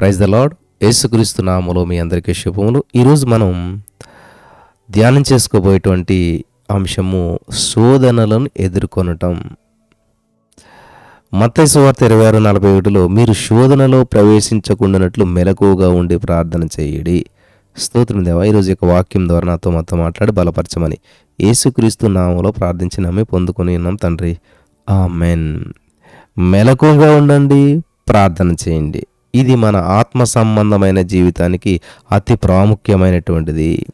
Praise the lord యేసుక్రీస్తు నామలో మీ అందరికీ శుభములు. ఈరోజు మనం ధ్యానం చేసుకోబోయేటువంటి అంశము శోధనలను ఎదుర్కొనటం. మత్తయి సువార్త ఇరవై ఆరు నలభై ఒకటిలో మీరు శోధనలో ప్రవేశించకుండానట్లు మెలకువగా ఉండి ప్రార్థన చేయుడి. స్తోత్రం దేవా ఈరోజు యొక్క వాక్యం ద్వారా నాతో మొత్తం మాట్లాడి బలపరచమని యేసుక్రీస్తు నామంలో ప్రార్థించి నమ్మి పొందుకొని ఉన్నాం తండ్రి. మెన్ మెలకువగా ఉండండి ప్రార్థన చేయండి. ఇది మన ఆత్మ సంబంధమైన జీవితానికి అతి ప్రాముఖ్యమైనటువంటిది.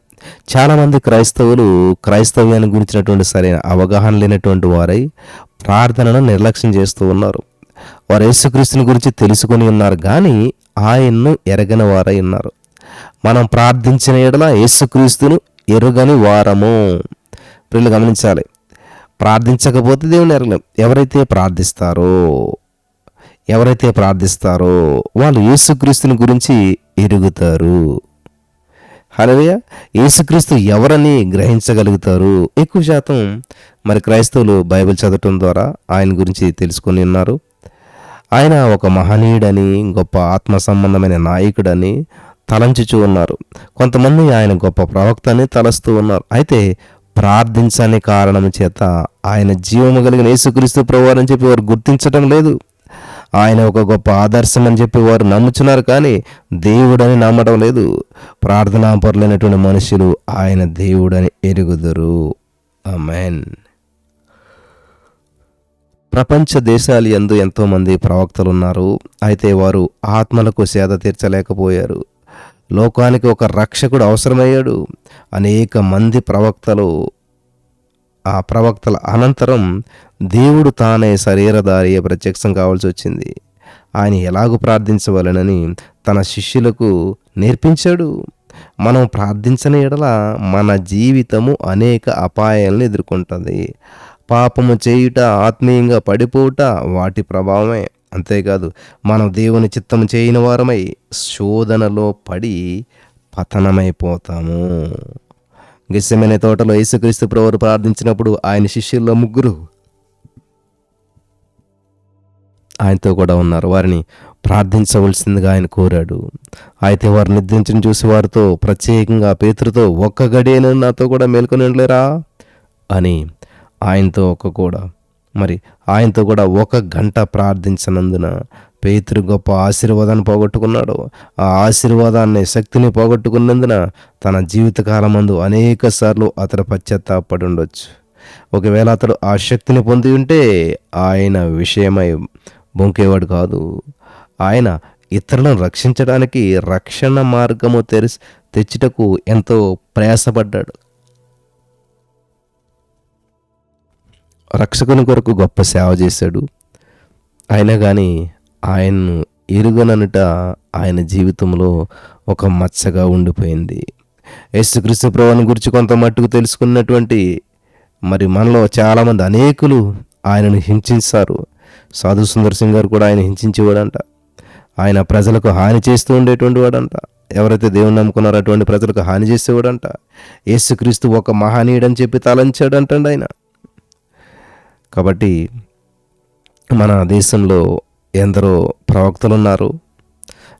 చాలామంది క్రైస్తవులు క్రైస్తవ్యాన్ని గురించినటువంటి సరైన అవగాహన లేనటువంటి వారై ప్రార్థనను నిర్లక్ష్యం చేస్తూ ఉన్నారు. వారు యేసుక్రీస్తుని గురించి తెలుసుకొని ఉన్నారు కానీ ఆయన్ను ఎరగని వారై ఉన్నారు. మనం ప్రార్థించిన ఎడల యేసుక్రీస్తును ఎరుగని వారము. పిల్లలు గమనించాలి. ప్రార్థించకపోతే దేవుని ఎరగలేం. ఎవరైతే ప్రార్థిస్తారో ఎవరైతే ప్రార్థిస్తారో వాళ్ళు యేసుక్రీస్తుని గురించి ఎరుగుతారు. హలవయ యేసుక్రీస్తు ఎవరని గ్రహించగలుగుతారు? ఎక్కువ శాతం మరి క్రైస్తవులు బైబిల్ చదవటం ద్వారా ఆయన గురించి తెలుసుకొని ఉన్నారు. ఆయన ఒక మహనీయుడని గొప్ప ఆత్మ సంబంధమైన నాయకుడని తలంచుచూ ఉన్నారు. కొంతమంది ఆయన గొప్ప ప్రవక్త అని తలస్తూ ఉన్నారు. అయితే ప్రార్థించని కారణం చేత ఆయన జీవము కలిగిన యేసుక్రీస్తు ప్రభు అని చెప్పి వారు గుర్తించడం లేదు. ఆయన ఒక గొప్ప ఆదర్శం అని చెప్పి వారు నమ్ముచున్నారు కానీ దేవుడని నమ్మడం లేదు. ప్రార్థనా పరులైనటువంటి మనుషులు ఆయన దేవుడని ఎరుగుదురు. అమెన్ ప్రపంచ దేశాలు ఎందు ఎంతోమంది ప్రవక్తలు ఉన్నారు అయితే వారు ఆత్మలకు సేద తీర్చలేకపోయారు. లోకానికి ఒక రక్షకుడు అవసరమయ్యాడు. అనేక మంది ప్రవక్తలు ఆ ప్రవక్తల అనంతరం దేవుడు తానే శరీరధారి ప్రత్యక్షం కావాల్సి వచ్చింది. ఆయన ఎలాగూ ప్రార్థించవలనని తన శిష్యులకు నేర్పించాడు. మనం ప్రార్థించని ఎడల మన జీవితము అనేక అపాయాలను ఎదుర్కొంటుంది. పాపము చేయుట ఆత్మీయంగా పడిపోవుట వాటి ప్రభావమే. అంతేకాదు మనం దేవుని చిత్తము చేయని వారమై శోధనలో పడి పతనమైపోతాము. గిస్సమైన తోటలో యేసుక్రీస్తు ప్రవరు ప్రార్థించినప్పుడు ఆయన శిష్యుల్లో ముగ్గురు ఆయనతో కూడా ఉన్నారు. వారిని ప్రార్థించవలసిందిగా ఆయన కోరాడు. అయితే వారు నిద్రించిన చూసి వారితో ప్రత్యేకంగా పేతురుతో ఒక్క గడియను నాతో కూడా మేల్కొని ఉండలేరా? అని ఆయనతో ఒక కూడా మరి ఆయనతో కూడా ఒక గంట ప్రార్థించనందున పేతురు గొప్ప ఆశీర్వాదాన్ని పోగొట్టుకున్నాడు. ఆ ఆశీర్వాదాన్ని శక్తిని పోగొట్టుకున్నందున తన జీవితకాలం మందు అనేక సార్లు అతడు పశ్చాత్తాపడి ఉండొచ్చు. ఒకవేళ అతడు ఆ శక్తిని పొంది ఉంటే ఆయన విషయమై బొంకేవాడు కాదు. ఆయన ఇతరులను రక్షించడానికి రక్షణ మార్గము తెరిసి తెచ్చుటకు ఎంతో ప్రయాసపడ్డాడు. రక్షకుని కొరకు గొప్ప సేవ చేశాడు. అయినా కానీ ఆయన్ను ఎరుగననుట ఆయన జీవితంలో ఒక మచ్చగా ఉండిపోయింది. యేసుక్రీస్తు ప్రభుని గురించి కొంత మట్టుకు తెలుసుకున్నటువంటి మరి మనలో చాలామంది అనేకులు ఆయనను హింసించారు. సాధు సుందర్ సింగ్ గారు కూడా ఆయన హింసించేవాడంట. ఆయన ప్రజలకు హాని చేస్తూ ఉండేటువంటి వాడంట. ఎవరైతే దేవుని నమ్ముకున్నారో అటువంటి ప్రజలకు హాని చేసేవాడంట. యేసుక్రీస్తు ఒక మహానీయుడని చెప్పి తలంచాడంటండి ఆయన. కాబట్టి మన దేశంలో ఎందరో ప్రవక్తలు ఉన్నారు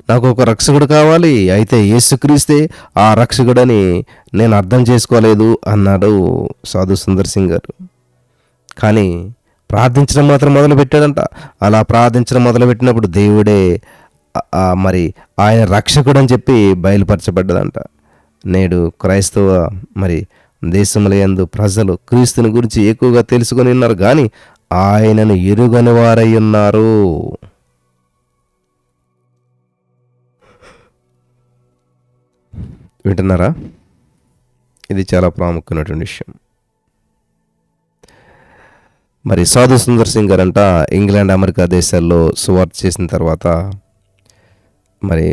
నాకు ఒక రక్షకుడు కావాలి అయితే యేసుక్రీస్తే ఆ రక్షకుడని నేను అర్థం చేసుకోలేదు అన్నాడు సాధు సుందర్ సింగ్ గారు. కానీ ప్రార్థించడం మాత్రం మొదలు పెట్టాడంట అలా ప్రార్థించడం మొదలుపెట్టినప్పుడు దేవుడే మరి ఆయన రక్షకుడు అని చెప్పి బయలుపరచబడ్డదంట. నేడు క్రైస్తవ మరి దేశంలో ప్రజలు క్రీస్తుని గురించి ఎక్కువగా తెలుసుకొని ఉన్నారు. కానీ ఆయనను ఎరుగని వారై ఉన్నారు. వింటున్నారా? ఇది చాలా ప్రాముఖ్యమైనటువంటి విషయం. మరి సాధు సుందర్ సింగ్ గారు అంట ఇంగ్లాండ్ అమెరికా దేశాల్లో సువార్త చేసిన తర్వాత మరి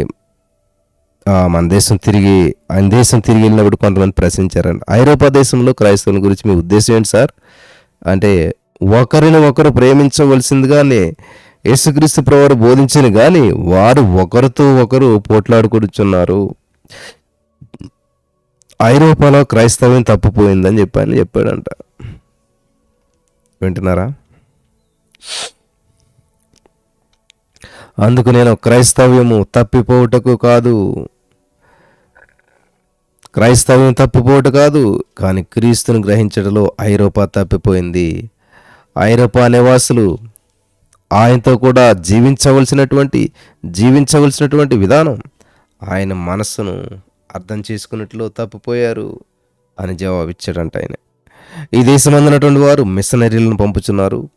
మన దేశం తిరిగి ఆయన దేశం తిరిగి వెళ్ళినప్పుడు కొంతమంది ప్రశ్నించారంట ఐరోపా దేశంలో క్రైస్తవుల గురించి మీ ఉద్దేశం ఏంటి సార్? అంటే ఒకరిని ఒకరు ప్రేమించవలసిందిగానే యేసుక్రీస్తు ప్రవారు బోధించిన కానీ వారు ఒకరితో ఒకరు పోట్లాడుకుంటున్నారు ఐరోపాలో క్రైస్తవ్యం తప్పిపోయిందని చెప్పాను చెప్పాడంట. వింటున్నారా? అందుకు నేను క్రైస్తవ్యము తప్పిపోవుటకు కాదు. క్రైస్తవ్యం తప్పిపోవట కాదు కానీ క్రీస్తును గ్రహించడంలో ఐరోపా తప్పిపోయింది. ఐరోపా నివాసులు ఆయనతో కూడా జీవించవలసినటువంటి జీవించవలసినటువంటి విధానం ఆయన మనస్సును అర్థం చేసుకున్నట్లు తప్పిపోయారు అని జవాబిచ్చాడంట ఆయన. ఈ దేశమందున్నటువంటి వారు మిషనరీలను పంపుతున్నారు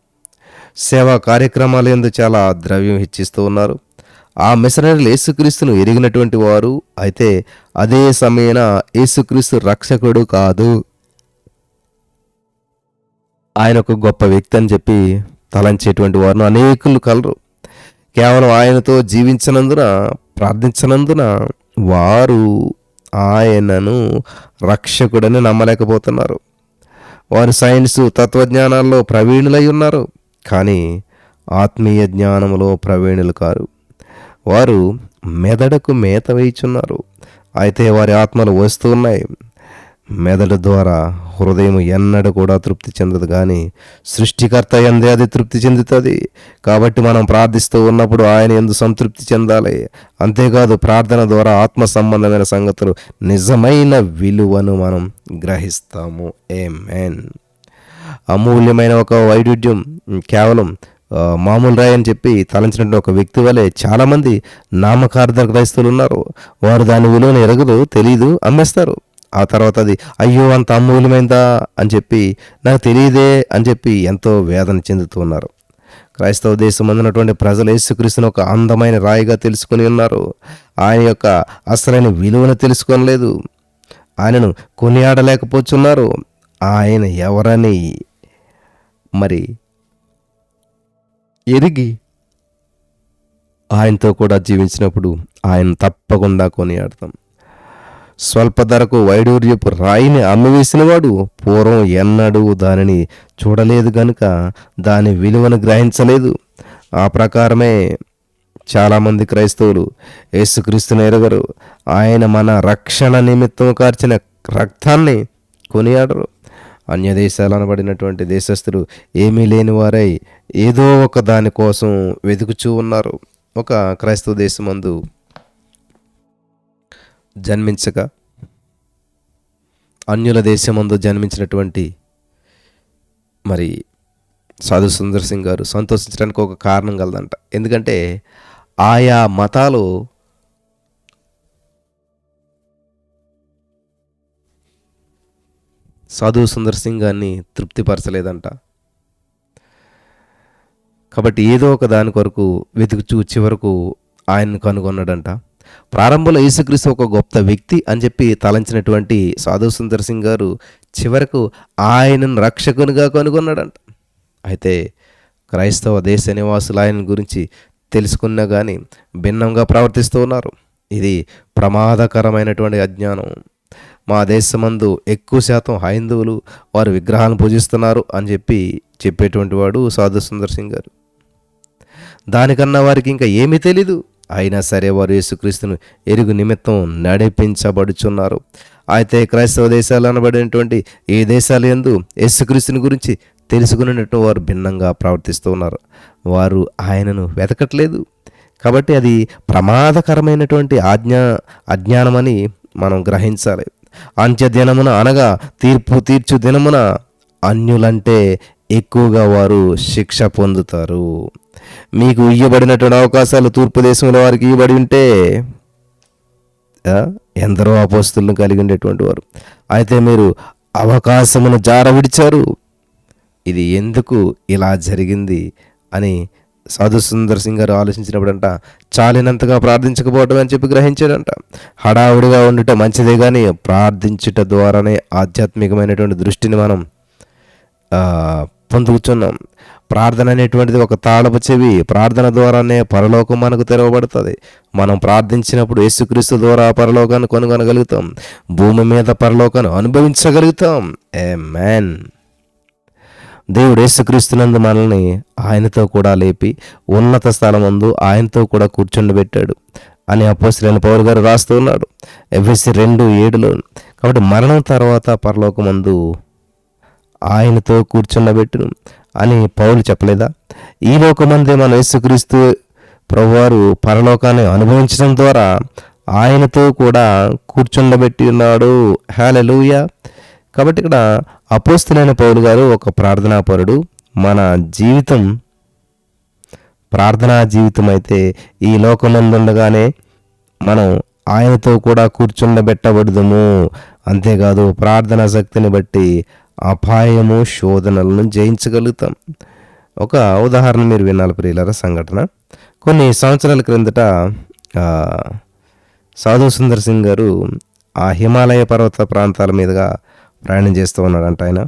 సేవా కార్యక్రమాలు ఎందు చాలా ద్రవ్యం హెచ్చిస్తూ ఉన్నారు. ఆ మిషనరీలు యేసుక్రీస్తును ఎరిగినటువంటి వారు అయితే అదే సమయాన యేసుక్రీస్తు రక్షకుడు కాదు. ఆయన ఒక గొప్ప వ్యక్తి అని చెప్పి తలంచేటువంటి వారు అనేకులు కలరు. కేవలం ఆయనతో జీవించనందున ప్రార్థించనందున వారు ఆయనను రక్షకుడని నమ్మలేకపోతున్నారు. వారు సైన్స్ తత్వజ్ఞానాల్లో ప్రవీణులై ఉన్నారు కానీ ఆత్మీయ జ్ఞానంలో ప్రవీణులు కారు. వారు మెదడుకు మేత వేయిచున్నారు అయితే వారి ఆత్మలు వస్తూ ఉన్నాయి. మెదడు ద్వారా హృదయం ఎన్నడూ కూడా తృప్తి చెందదు కానీ సృష్టికర్త ఎందే అది తృప్తి చెందుతుంది. కాబట్టి మనం ప్రార్థిస్తూ ఉన్నప్పుడు ఆయన ఎందు సంతృప్తి చెందాలి. అంతేకాదు ప్రార్థన ద్వారా ఆత్మ సంబంధమైన సంగతులు నిజమైన విలువను మనం గ్రహిస్తాము. ఏ అమూల్యమైన ఒక వైరుధ్యం కేవలం మామూలు రాయి అని చెప్పి తలంచినటువంటి ఒక వ్యక్తి వలె చాలామంది నామకార్థ క్రైస్తవులు ఉన్నారు. వారు దాని విలువను ఎరగదు తెలియదు అమ్మేస్తారు. ఆ తర్వాత అది అయ్యో అంత అమూల్యమైందా? అని చెప్పి నాకు తెలియదే అని చెప్పి ఎంతో వేదన చెందుతూ ఉన్నారు. క్రైస్తవ దేశం ఉన్నటువంటి ప్రజలు యేసుక్రీస్తుని ఒక అందమైన రాయిగా తెలుసుకుని ఉన్నారు. ఆయన యొక్క అసలైన విలువను తెలుసుకోనలేదు. ఆయనను కొనియాడలేకపోతున్నారు. ఆయన ఎవరని మరి ఎరిగి ఆయనతో కూడా జీవించినప్పుడు ఆయన తప్పకుండా కొనియాడతాం. స్వల్ప ధరకు వైడూర్యపు రాయిని అమ్మివేసినవాడు పూర్వం ఎన్నడూ దానిని చూడలేదు గనుక దాని విలువను గ్రహించలేదు. ఆ ప్రకారమే చాలామంది క్రైస్తవులు యేసుక్రీస్తుని ఎరగరు. ఆయన మన రక్షణ నిమిత్తం కార్చిన రక్తాన్ని కొనియాడరు. అన్య దేశాలు అనబడినటువంటి దేశస్థులు ఏమీ లేని వారై ఏదో ఒక దాని కోసం వెతుకుచూ ఉన్నారు. ఒక క్రైస్తవ దేశమందు జన్మించక అన్యుల దేశమందు జన్మించినటువంటి మరి సాధు సుందర్ సింగ్ గారు సంతోషించడానికి ఒక కారణం కలదంట ఎందుకంటే ఆయా మతాలు సాధు సుందర్ సింగ్ గారిని తృప్తిపరచలేదంట. కాబట్టి ఏదో ఒక దాని కొరకు వెతుకుచూ చివరకు ఆయన్ని కనుగొన్నాడంట. ప్రారంభంలో యేసుక్రీస్తు ఒక గొప్ప వ్యక్తి అని చెప్పి తలంచినటువంటి సాధు సుందర్ సింగ్ గారు చివరకు ఆయనను రక్షకునిగా కనుగొన్నాడంట. అయితే క్రైస్తవ దేశ నివాసులు ఆయన గురించి తెలుసుకున్నా కానీ భిన్నంగా ప్రవర్తిస్తూ ఉన్నారు. ఇది ప్రమాదకరమైనటువంటి అజ్ఞానం. మా దేశమందు ఎక్కువ శాతం హైందువులు వారు విగ్రహాలను పూజిస్తున్నారు అని చెప్పి చెప్పేటువంటి వాడు సాధు సుందర్ సింగ్ గారు. దానికన్నా వారికి ఇంకా ఏమీ తెలీదు. అయినా సరే వారు యేసుక్రీస్తును ఎరుగు నిమిత్తం నడిపించబడుచున్నారు. అయితే క్రైస్తవ దేశాలు అనబడినటువంటి ఏ దేశాలు ఎందు యేసుక్రీస్తుని గురించి తెలుసుకున్నట్టు వారు భిన్నంగా ప్రవర్తిస్తూ ఉన్నారు వారు ఆయనను వెతకట్లేదు. కాబట్టి అది ప్రమాదకరమైనటువంటి ఆజ్ఞా అజ్ఞానమని మనం గ్రహించాలి. అంత్య దినమున అనగా తీర్పు తీర్చు దినమున అన్యులంటే ఎక్కువగా వారు శిక్ష పొందుతారు. మీకు ఇవ్వబడినటువంటి అవకాశాలు తూర్పు దేశంలో వారికి ఇవ్వబడి ఉంటే ఎందరో అపోస్తులను కలిగి ఉండేటువంటి వారు. అయితే మీరు అవకాశమును జార విడిచారు ఇది ఎందుకు ఇలా జరిగింది అని సాధు సుందర్ సింగ్ గారు ఆలోచించినప్పుడంట చాలినంతగా ప్రార్థించకపోవడం అని చెప్పి గ్రహించాడంట. హడావుడిగా ఉండటం మంచిదే కానీ ప్రార్థించుట ద్వారానే ఆధ్యాత్మికమైనటువంటి దృష్టిని మనం పొందుకుచున్నాం ప్రార్థన అనేటువంటిది ఒక తాళపు చెవి. ప్రార్థన ద్వారానే పరలోకం మనకు తెరవబడుతుంది. మనం ప్రార్థించినప్పుడు యేసుక్రీస్తు ద్వారా పరలోకాన్ని కొనుగొనగలుగుతాం. భూమి మీద పరలోకాన్ని అనుభవించగలుగుతాం. ఏ మ్యాన్ దేవుడు యేసుక్రీస్తునందు మనల్ని ఆయనతో కూడా లేపి ఉన్నత స్థలమందు ఆయనతో కూడా కూర్చుండబెట్టాడు అని అపోస్తులైన పౌరు గారు రాస్తూ ఉన్నాడు ఎఫ్ఎస్సి రెండు ఏడులో. కాబట్టి మరణం తర్వాత పరలోకమందు ఆయనతో కూర్చుండబెట్టును అని పౌలు చెప్పలేదా? ఈ లోకమందే మన యేసుక్రీస్తు ప్రభువారు పరలోకాన్ని అనుభవించడం ద్వారా ఆయనతో కూడా కూర్చుండబెట్టి ఉన్నాడు. హేలూయ కాబట్టి ఇక్కడ అపోస్తులైన పౌలు గారు ఒక ప్రార్థనాపరుడు. మన జీవితం ప్రార్థనా జీవితం అయితే ఈ లోకమందుండగానే మనం ఆయనతో కూడా కూర్చుండబెట్టబడదుము. అంతేకాదు ప్రార్థనా శక్తిని బట్టి అపాయము శోధనలను జయించగలుగుతాం. ఒక ఉదాహరణ మీరు వినాలి ప్రియులర సంఘటన. కొన్ని సంవత్సరాల క్రిందట సాధు సుందర్ సింగ్ గారు ఆ హిమాలయ పర్వత ప్రాంతాల మీదుగా ప్రయాణం చేస్తూ ఉన్నాడంట ఆయన.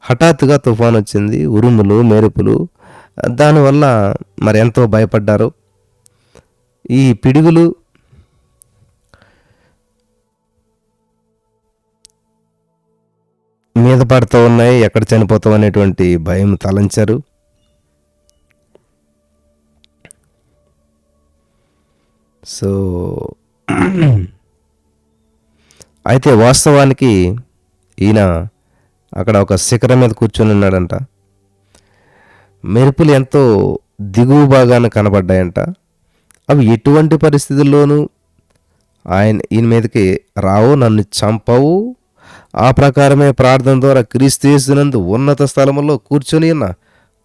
హఠాత్తుగా తుఫాన్ వచ్చింది ఉరుములు మెరుపులు. దానివల్ల మరి ఎంతో భయపడ్డారు. ఈ పిడుగులు మీద పడుతూ ఉన్నాయి ఎక్కడ చనిపోతాం అనేటువంటి భయం తలంచారు. సో అయితే వాస్తవానికి ఈయన అక్కడ ఒక శిఖరం మీద కూర్చొని ఉన్నాడంట. మెరుపులు ఎంతో దిగువ భాగాన కనబడ్డాయంట. అవి ఎటువంటి పరిస్థితుల్లోనూ ఆయన ఈయన మీదకి రావు నన్ను చంపవు ఆ ప్రకారమే ప్రార్థన ద్వారా క్రీస్తునందు ఉన్నత స్థలములో కూర్చొని ఉన్న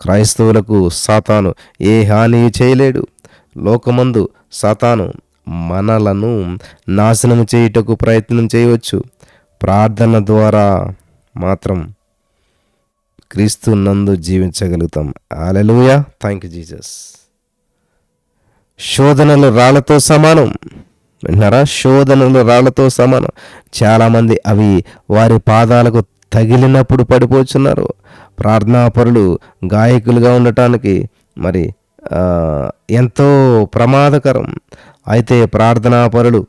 క్రైస్తవులకు సాతాను ఏ హాని చేయలేడు. లోకమందు సాతాను మనలను నాశనం చేయుటకు ప్రయత్నం చేయవచ్చు. ప్రార్థన ద్వారా మాత్రం క్రీస్తు నందు జీవించగలుగుతాం. ఆలెలుయా థ్యాంక్ యూ జీజస్ శోధనలు రాళ్ళతో సమానం. విన్నారా శోధనలు రాళ్ళతో సమానం. చాలామంది అవి వారి పాదాలకు తగిలినప్పుడు పడిపోతున్నారు ప్రార్థనాపరులు గాయకులుగా ఉండటానికి మరి ఎంతో ప్రమాదకరం. అయితే ప్రార్థనాపరులు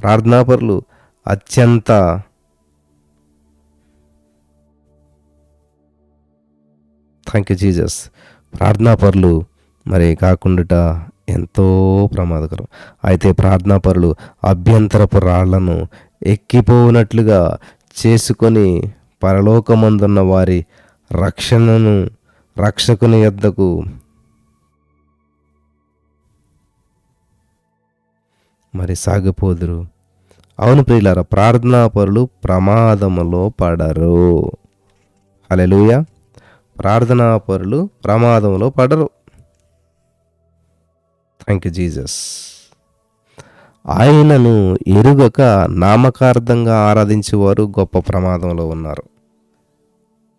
ప్రార్థనాపరులు అత్యంత థ్యాంక్ యూ జీజస్ ప్రార్థనాపరులు మరి కాకుండా ఎంతో ప్రమాదకరం. అయితే ప్రార్థనాపరులు అభ్యంతరపు రాళ్ళను ఎక్కిపోనట్లుగా చేసుకొని పరలోకమందున్న వారి రక్షణను రక్షకుని యొద్దకు మరి సాగిపోదురు. అవును ప్రియులారా ప్రార్థనాపరులు ప్రమాదములో పడరు. హల్లెలూయా. ప్రార్థనాపరులు ప్రమాదంలో పడరు. థ్యాంక్ యూ జీసస్ ఆయనను ఎరుగక నామకార్థంగా ఆరాధించేవారు గొప్ప ప్రమాదంలో ఉన్నారు.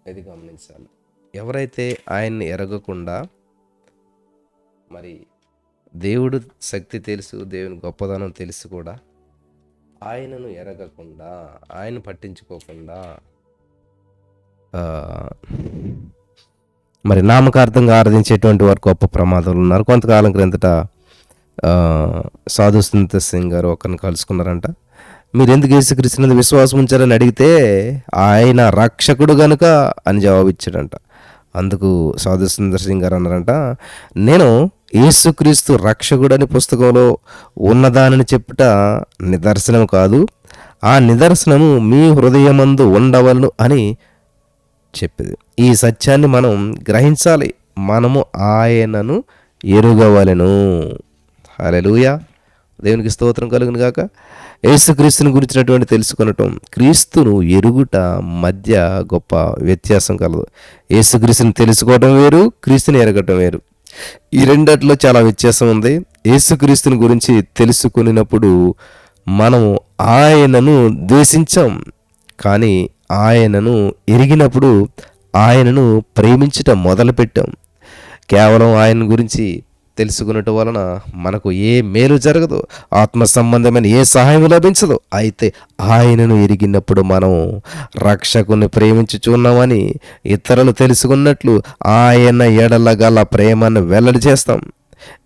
ఇది గమనించాలి. ఎవరైతే ఆయన్ని ఎరగకుండా మరి దేవుడు శక్తి తెలుసు దేవుని గొప్పదనం తెలుసు కూడా ఆయనను ఎరగకుండా ఆయన పట్టించుకోకుండా మరి నామకార్థంగా ఆరాధించేటువంటి వారు గొప్ప ప్రమాదాలు ఉన్నారు. కొంతకాలం క్రిందట సాధు సుందర్ సింగ్ గారు ఒకరిని కలుసుకున్నారంట. మీరు ఎందుకు యేసుక్రీస్తునందు విశ్వాసం ఉంచారని అడిగితే ఆయన రక్షకుడు గనుక అని జవాబిచ్చాడంట. అందుకు సాధు సుందర్ సింగ్ గారు అన్నారంట నేను యేసుక్రీస్తు రక్షకుడని పుస్తకంలో ఉన్నదానని చెప్పుట నిదర్శనం కాదు ఆ నిదర్శనము మీ హృదయమందు ఉండవలను అని చెప్పేది. ఈ సత్యాన్ని మనం గ్రహించాలి. మనము ఆయనను ఎరుగవలెను. హల్లెలూయా. దేవునికి స్తోత్రం కలుగును గాక. యేసుక్రీస్తుని గురించినటువంటి తెలుసుకొనటం క్రీస్తును ఎరుగుట మధ్య గొప్ప వ్యత్యాసం కలదు. యేసుక్రీస్తుని తెలుసుకోవటం వేరు క్రీస్తుని ఎరగటం వేరు. ఈ రెండట్లో చాలా వ్యత్యాసం ఉంది. యేసుక్రీస్తుని గురించి తెలుసుకునినప్పుడు మనము ఆయనను ద్వేషించాం. కానీ ఆయనను ఎరిగినప్పుడు ఆయనను ప్రేమించటం మొదలుపెట్టాం. కేవలం ఆయన గురించి తెలుసుకున్నట్టు వలన మనకు ఏ మేలు జరగదు ఆత్మ సంబంధమైన ఏ సహాయం లభించదు. అయితే ఆయనను ఎరిగినప్పుడు మనం రక్షకుని ప్రేమించుచున్నామని ఇతరులు తెలుసుకున్నట్లు ఆయన ఎడల గల ప్రేమను వెల్లడి చేస్తాం.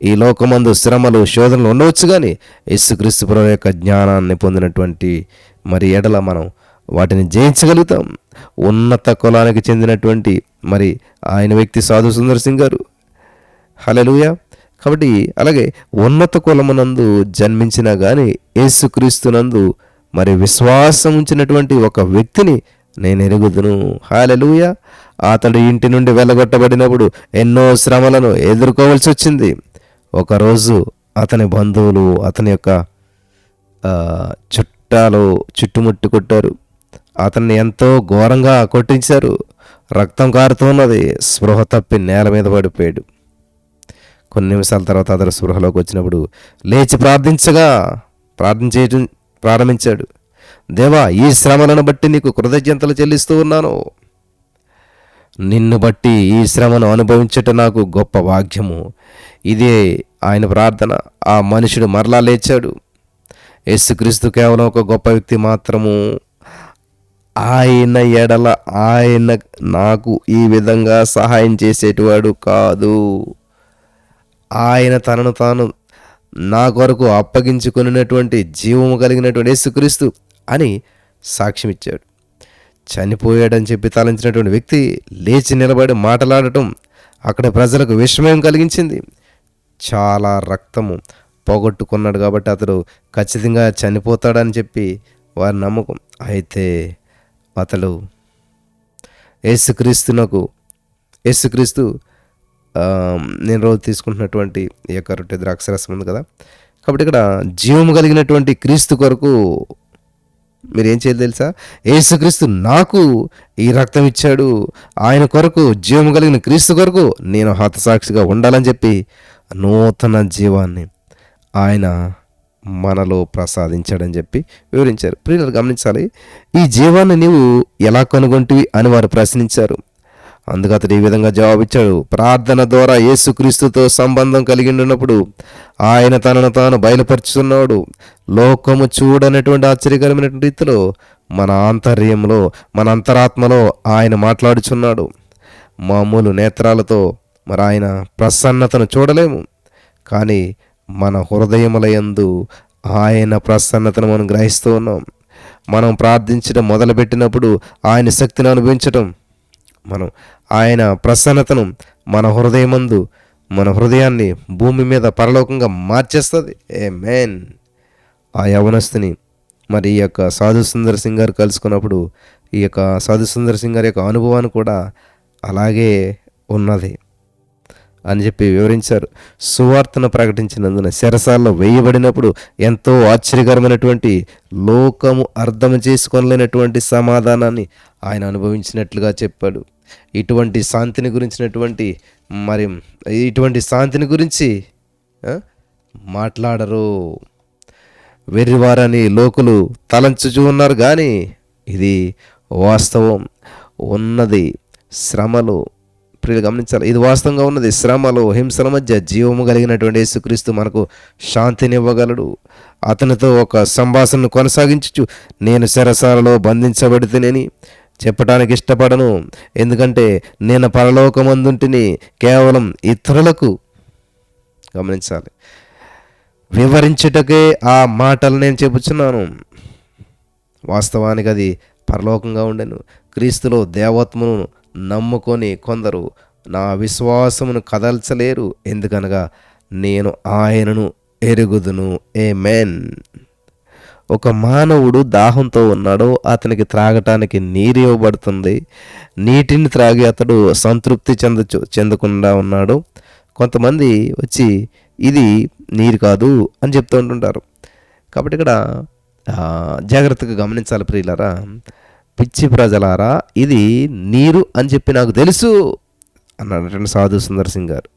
ఈ లోకమందు శ్రమలు శోధనలు ఉండవచ్చు కానీ యేసుక్రీస్తు యొక్క జ్ఞానాన్ని పొందినటువంటి మరి ఎడల మనం వాటిని జయించగలుగుతాం. ఉన్నత కులానికి చెందినటువంటి మరి ఆయన వ్యక్తి సాధు సుందర్ సింగ్ గారు. హలలుయ కాబట్టి అలాగే ఉన్నత కులమునందు జన్మించినా కానీ యేసుక్రీస్తునందు మరి విశ్వాసం ఉంచినటువంటి ఒక వ్యక్తిని నేను ఎరుగుదును. హాలెలుయ. అతడు ఇంటి నుండి వెళ్ళగొట్టబడినప్పుడు ఎన్నో శ్రమలను ఎదుర్కోవాల్సి వచ్చింది. ఒకరోజు అతని బంధువులు అతని యొక్క చుట్టాలు చుట్టుముట్టు కొట్టారు. అతన్ని ఎంతో ఘోరంగా కొట్టించారు. రక్తం కారుతున్నది స్పృహ తప్పి నేల మీద పడిపోయాడు. కొన్ని నిమిషాల తర్వాత అతను స్పృహలోకి వచ్చినప్పుడు లేచి ప్రార్థించగా ప్రార్థించే ప్రారంభించాడు. దేవా ఈ శ్రమలను బట్టి నీకు కృతజ్ఞతలు చెల్లిస్తూ ఉన్నాను. నిన్ను బట్టి ఈ శ్రమను అనుభవించటం నాకు గొప్ప భాగ్యము. ఇదే ఆయన ప్రార్థన. ఆ మనుషుడు మరలా లేచాడు. యేసుక్రీస్తు కేవలం ఒక గొప్ప వ్యక్తి మాత్రము. ఆయన ఎడల ఆయన నాకు ఈ విధంగా సహాయం చేసేటివాడు కాదు. ఆయన తనను తాను నా కొరకు అప్పగించుకున్నటువంటి జీవము కలిగినటువంటి యేసుక్రీస్తు అని సాక్ష్యం ఇచ్చాడు చనిపోయాడని చెప్పి తలంచినటువంటి వ్యక్తి లేచి నిలబడి మాట్లాడటం అక్కడ ప్రజలకు విస్మయం కలిగించింది. చాలా రక్తము పోగొట్టుకున్నాడు కాబట్టి అతడు ఖచ్చితంగా చనిపోతాడని చెప్పి వారి నమ్మకం. అయితే అతడు యేసుక్రీస్తునకు యేసుక్రీస్తు ఆ, నేను రోజు తీసుకుంటున్నటువంటి ఈ యొక్క రొట్టె ద్రాక్షరసం ఉంది కదా. కాబట్టి ఇక్కడ జీవము కలిగినటువంటి క్రీస్తు కొరకు మీరు ఏం చేయాలి తెలుసా? యేసుక్రీస్తు నాకు ఈ రక్తం ఇచ్చాడు. ఆయన కొరకు జీవము కలిగిన క్రీస్తు కొరకు నేను హతసాక్షిగా ఉండాలని చెప్పి నూతన జీవాన్ని ఆయన మనలో ప్రసాదించాడని చెప్పి వివరించారు. ప్రియులు గమనించాలి. ఈ జీవాన్ని నీవు ఎలా కనుగొంటివి అని వారు ప్రశ్నించారు. అందుకు అతడు ఈ విధంగా జవాబిచ్చాడు. ప్రార్థన ద్వారా యేసుక్రీస్తుతో సంబంధం కలిగి ఉన్నప్పుడు ఆయన తనను తాను బయలుపరుచుతున్నాడు. లోకము చూడనటువంటి ఆశ్చర్యకరమైనటువంటి రీతిలో మన ఆంతర్యంలో మన అంతరాత్మలో ఆయన మాట్లాడుచున్నాడు. మామూలు నేత్రాలతో మరి ఆయన ప్రసన్నతను చూడలేము. కానీ మన హృదయములయందు ఆయన ప్రసన్నతను మనం గ్రహిస్తూ ఉన్నాం. మనం ప్రార్థించడం మొదలుపెట్టినప్పుడు ఆయన శక్తిని అనుభవించటం మనం ఆయన ప్రసన్నతను మన హృదయమందు మన హృదయాన్ని భూమి మీద పరలోకంగా మార్చేస్తుంది. ఏ మేన్ ఆ యవనస్తుని మరి ఈ యొక్క సాధు సుందర్ సింగ్ గారు కలుసుకున్నప్పుడు ఈ యొక్క సాధు సుందర్ సింగ్ గారి యొక్క అనుభవాన్ని కూడా అలాగే ఉన్నది. అని చెప్పి వివరించారు. సువార్తను ప్రకటించినందున శరసాల్లో వేయబడినప్పుడు ఎంతో ఆశ్చర్యకరమైనటువంటి లోకము అర్థం చేసుకోలేనటువంటి సమాధానాన్ని ఆయన అనుభవించినట్లుగా చెప్పాడు. ఇటువంటి శాంతిని గురించినటువంటి మరి ఇటువంటి శాంతిని గురించి మాట్లాడరు. వెర్రివారని లోకులు తలంచుచూ ఉన్నారు కానీ ఇది వాస్తవం. ఉన్నది శ్రమలు ప్రియులు గమనించాలి. ఇది వాస్తవంగా ఉన్నది. శ్రమలు హింసల మధ్య జీవము కలిగినటువంటి యేసుక్రీస్తు మనకు శాంతినివ్వగలడు. అతనితో ఒక సంభాషణను కొనసాగించు నేను శరసాలలో బంధించబడితేనని చెప్పడానికి ఇష్టపడను. ఎందుకంటే నేను పరలోకమందుంటిని కేవలం ఇతరులకు గమనించాలి. వివరించుటకే ఆ మాటలు నేను చెబుతున్నాను వాస్తవానికి అది పరలోకంగా ఉండెను. క్రీస్తులో దేవత్వమును నమ్ముకొని కొందరు నా విశ్వాసమును కదల్చలేరు. ఎందుకనగా నేను ఆయనను ఎరుగుదును. ఏ మెన్ ఒక మానవుడు దాహంతో ఉన్నాడు అతనికి త్రాగటానికి నీరు ఇవ్వబడుతుంది. నీటిని త్రాగి అతడు సంతృప్తి చెందచు చెందకుండా ఉన్నాడు. కొంతమంది వచ్చి ఇది నీరు కాదు అని చెప్తూ ఉంటుంటారు. కాబట్టి ఇక్కడ జాగ్రత్తగా గమనించాలి ప్రియులరా. పిచ్చి ప్రజలారా ఇది నీరు అని చెప్పి నాకు తెలుసు అన్నాడు సాధు సుందర్ సింగ్ గారు.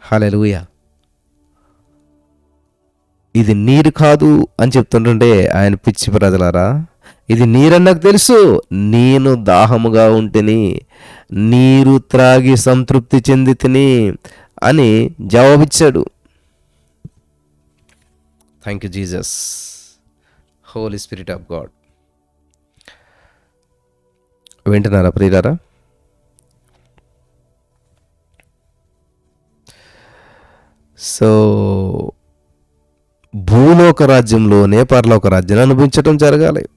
హలెలుయా ఇది నీరు కాదు అని చెప్తుంటుంటే ఆయన పిచ్చి ప్రజలారా ఇది నీరని నాకు తెలుసు నేను దాహముగా ఉంటేని నీరు త్రాగి సంతృప్తి చెంది తిని అని జవాబిచ్చాడు. Thank you Jesus Holy Spirit of God వింటున్నారా ప్రియులారా? సో భూలోక రాజ్యంలోనే పరలోక రాజ్యాన్ని అనుభవించటం జరగాలి.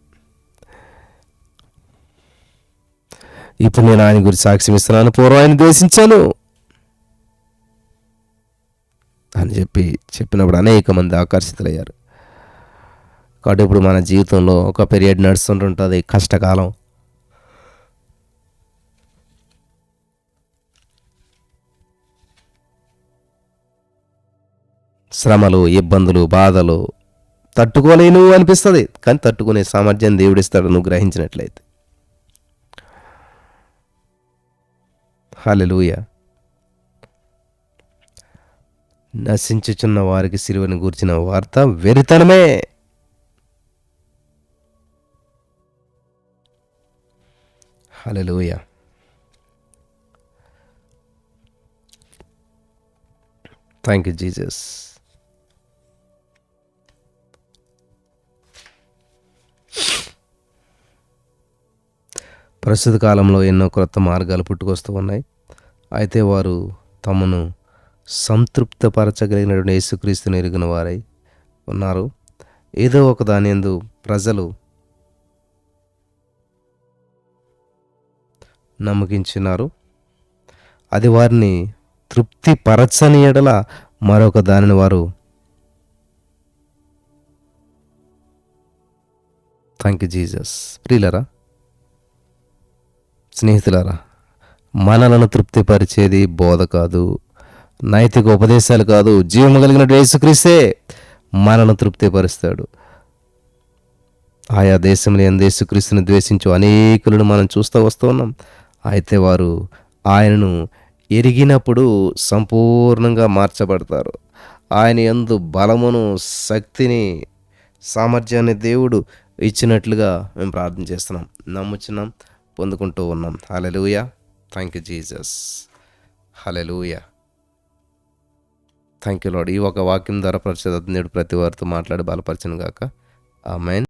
ఇప్పుడు నేను ఆయన గురించి సాక్ష్యం ఇస్తున్నాను పూర్వం ఆయన ద్వేషించాను. అని చెప్పి చెప్పినప్పుడు అనేక మంది ఆకర్షితులయ్యారు. కాబట్టి ఇప్పుడు మన జీవితంలో ఒక పీరియడ్ నడుస్తుంటుంటుంది కష్టకాలం. శ్రమలు ఇబ్బందులు బాధలు తట్టుకోలేను అనిపిస్తుంది. కానీ తట్టుకునే సామర్థ్యం దేవుడిస్తాడు నువ్వు గ్రహించినట్లయితే. హల్లెలూయా. నశించుచున్న వారికి సిలువని గూర్చిన వార్త వెరితనమే. హల్లెలూయా. థ్యాంక్ యూ జీసస్ ప్రస్తుత కాలంలో ఎన్నో క్రొత్త మార్గాలు పుట్టుకొస్తూ ఉన్నాయి. అయితే వారు తమను సంతృప్తపరచగలిగినటువంటి యేసుక్రీస్తుని ఎరిగిన వారై ఉన్నారు. ఏదో ఒక దాని ఎందు ప్రజలు నమ్మకించినారు. అది వారిని తృప్తి పరచని ఎడల మరొక దానిని వారు థ్యాంక్ యూ జీసస్. ప్రియులరా స్నేహితులారా మనలను తృప్తిపరిచేది బోధ కాదు నైతిక ఉపదేశాలు కాదు జీవము కలిగిన యేసుక్రీస్తే మనను తృప్తిపరుస్తాడు. ఆయా దేశంలో ఎంత యేసుక్రీస్తుని ద్వేషించు అనేకులను మనం చూస్తూ వస్తూ ఉన్నాం. అయితే వారు ఆయనను ఎరిగినప్పుడు సంపూర్ణంగా మార్చబడతారు. ఆయన ఎందు బలమును శక్తిని సామర్థ్యాన్ని దేవుడు ఇచ్చినట్లుగా మేము ప్రార్థన చేస్తున్నాం. నమ్ముచున్నాం. పొందుకుంటూ ఉన్నాం. Hallelujah thank you Jesus hallelujah thank you lord ఈ ఒక వాక్యం ద్వారా పరిశుద్ధ ప్రతి వారితో మాట్లాడి బలపరచను గాక. ఆమెన్